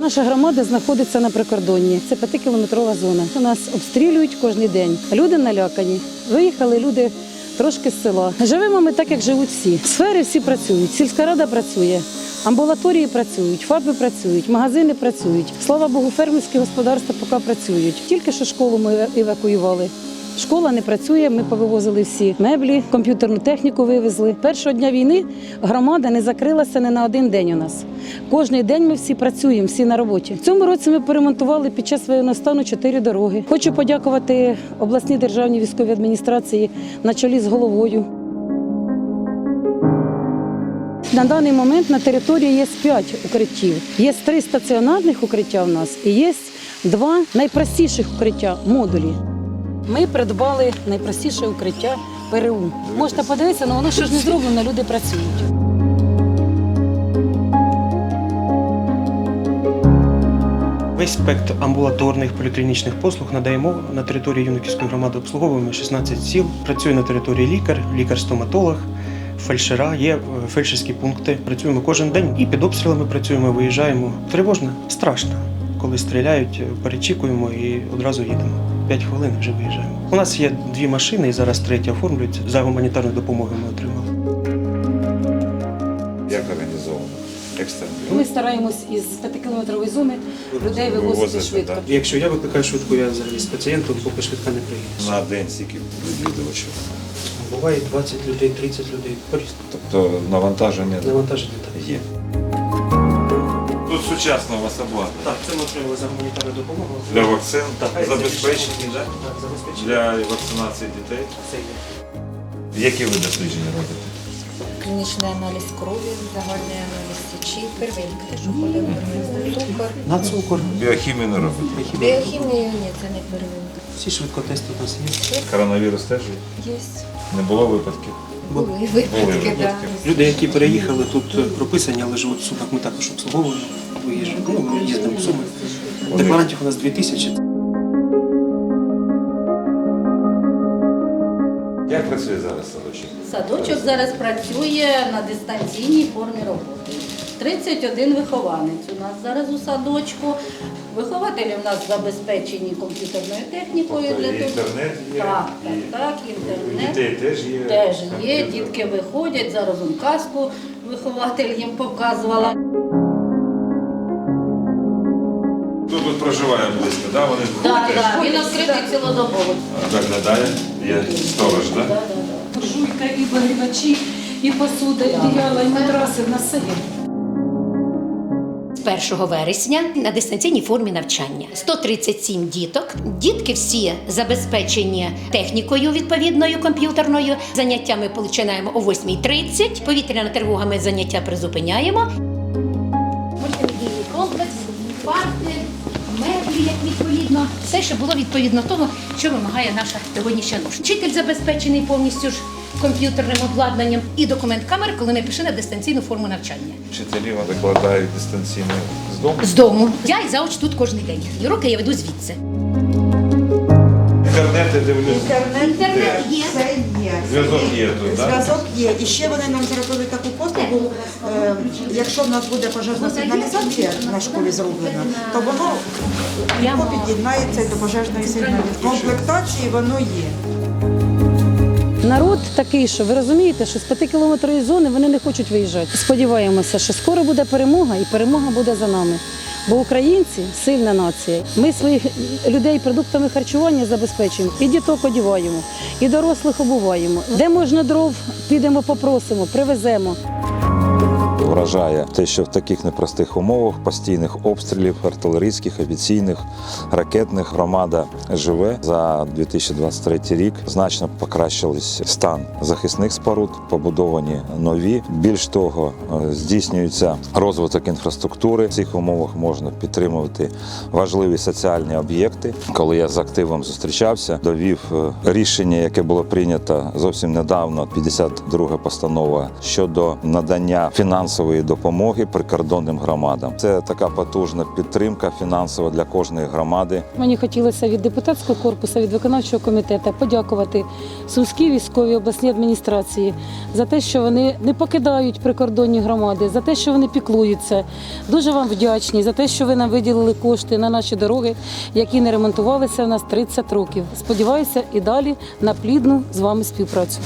Наша громада знаходиться на прикордонні. Це п'ятикілометрова зона. Нас обстрілюють кожен день. Люди налякані. Виїхали люди трошки з села. Живемо ми так, як живуть всі. Сфери всі працюють. Сільська рада працює. Амбулаторії працюють, ФАПи працюють, магазини працюють. Слава Богу, фермерські господарства поки працюють. Тільки що школу ми евакуювали. Школа не працює. Ми повивозили всі меблі, комп'ютерну техніку вивезли. Першого дня війни громада не закрилася не на один день у нас. Кожний день ми всі працюємо, всі на роботі. В цьому році ми поремонтували під час воєнного стану чотири дороги. Хочу подякувати обласній державній військовій адміністрації на чолі з головою. На даний момент на території є 5 укриттів. Є три стаціонарних укриття в нас і є два найпростіших укриття модулі. Ми придбали найпростіше укриття ПРУ. Можете подивитися, але воно ще ж не зроблено, люди працюють. Весь спектр амбулаторних поліклінічних послуг надаємо на території Юнаківської громади. Обслуговуємо 16 сіл. Працює на території лікар, лікар-стоматолог, фельдшера, є е, фельдшерські пункти. Працюємо кожен день і під обстрілами працюємо, виїжджаємо. Тривожно, страшно. Коли стріляють, е, перечікуємо і одразу їдемо. П'ять хвилин вже виїжджаємо. У нас є дві машини, і зараз третя оформлюється. За гуманітарну допомогу ми отримали. Як організовано? Ми стараємось із 5-кілометрової зони людей вивозити Вивозити, швидко. Якщо я викликаю швидку, я взагалі з пацієнтом, поки швидка не приїде. На день стільки відвідувачів. Буває 20 людей, 30 людей. Тобто навантаження Навантаження так. є. Вас обладнання. Так, це ми отримали за гуманітарну допомогу. Для вакцин, Так, забезпечення Так, забезпечення. для вакцинації дітей. Це є. Які ви дослідження робите? Клінічний аналіз крові, загальний аналіз сечі, первинка, що ходимо, цукор. На цукор. Біохімію не робите. Біохімію ні, це не первинка. Всі швидкотести у нас є. Коронавірус теж є? Є. Не було випадків. Були випадки, так. випадки. Люди, які переїхали, тут прописані, але живуть в Сумах, ми також обслуговуємо. Виїжджаємо, ну, ми їздимо в Суми. Декларантів у нас 2000. Як працює зараз садочок? Садочок зараз працює на дистанційній формі роботи. 31 вихованець у нас зараз у садочку. Вихователі в нас забезпечені комп'ютерною технікою Тобто для і того. інтернет є, Так, так, і так, у інтернет. дітей теж є. Теж є, комп'ютер. дітки виходять, зараз он казку вихователь їм показувала. Проживає близько, да? Вони Так, теж так, він відкритий цілодобово. виглядає, є сторож, Да, так? да, да. Буржуйка, і обігрівачі, і посуда, і одіяла, і матраси, в нас все є. З 1 вересня на дистанційній формі навчання 137 діток. Дітки всі забезпечені технікою відповідною комп'ютерною. Заняття ми починаємо о 8.30. Повітряна тривога ми заняття призупиняємо. Мультимедійний комплекс, парти, як відповідно. Все, що було відповідно тому, що вимагає наша сьогоднішня наука. Вчитель забезпечений повністю ж комп'ютерним обладнанням і документ камери, коли ми пішли на дистанційну форму навчання. Вчителі викладають дистанційно з дому. З дому. Я і зауч тут кожен день. І уроки я веду звідси. Інтернети дивлюсь. Інтернет є. Є. Зв'язок є тут, так? Зв'язок є. І ще вони нам зробили таку послугу. е, Якщо в нас буде пожежна сигналізація на школі зроблена, то воно легко під'єднається до пожежної сигналізації. В комплектації воно є. Народ такий, що ви розумієте, що з 5-кілометрової зони вони не хочуть виїжджати. Сподіваємося, що скоро буде перемога, і перемога буде за нами. Бо українці сильна нація. Ми своїх людей продуктами харчування забезпечуємо, і діток одіваємо, і дорослих обуваємо. Де можна дров, підемо, попросимо, привеземо. Вражає те, що в таких непростих умовах постійних обстрілів, артилерійських, авіаційних, ракетних громада живе за 2023 рік. Значно покращились стан захисних споруд, побудовані нові. Більш того, е, здійснюється розвиток інфраструктури. В цих умовах можна підтримувати важливі соціальні об'єкти. Коли я з активом зустрічався, довів е, рішення, яке було прийнято зовсім недавно, 52 постанова щодо надання фінансової фінансової допомоги прикордонним громадам. Це така потужна підтримка фінансова для кожної громади. Мені хотілося від депутатського корпусу, від виконавчого комітету подякувати Сумській військовій обласній адміністрації за те, що вони не покидають прикордонні громади, за те, що вони піклуються. Дуже вам вдячні за те, що ви нам виділили кошти на наші дороги, які не ремонтувалися в нас 30 років. Сподіваюся, і далі на плідну з вами співпрацю.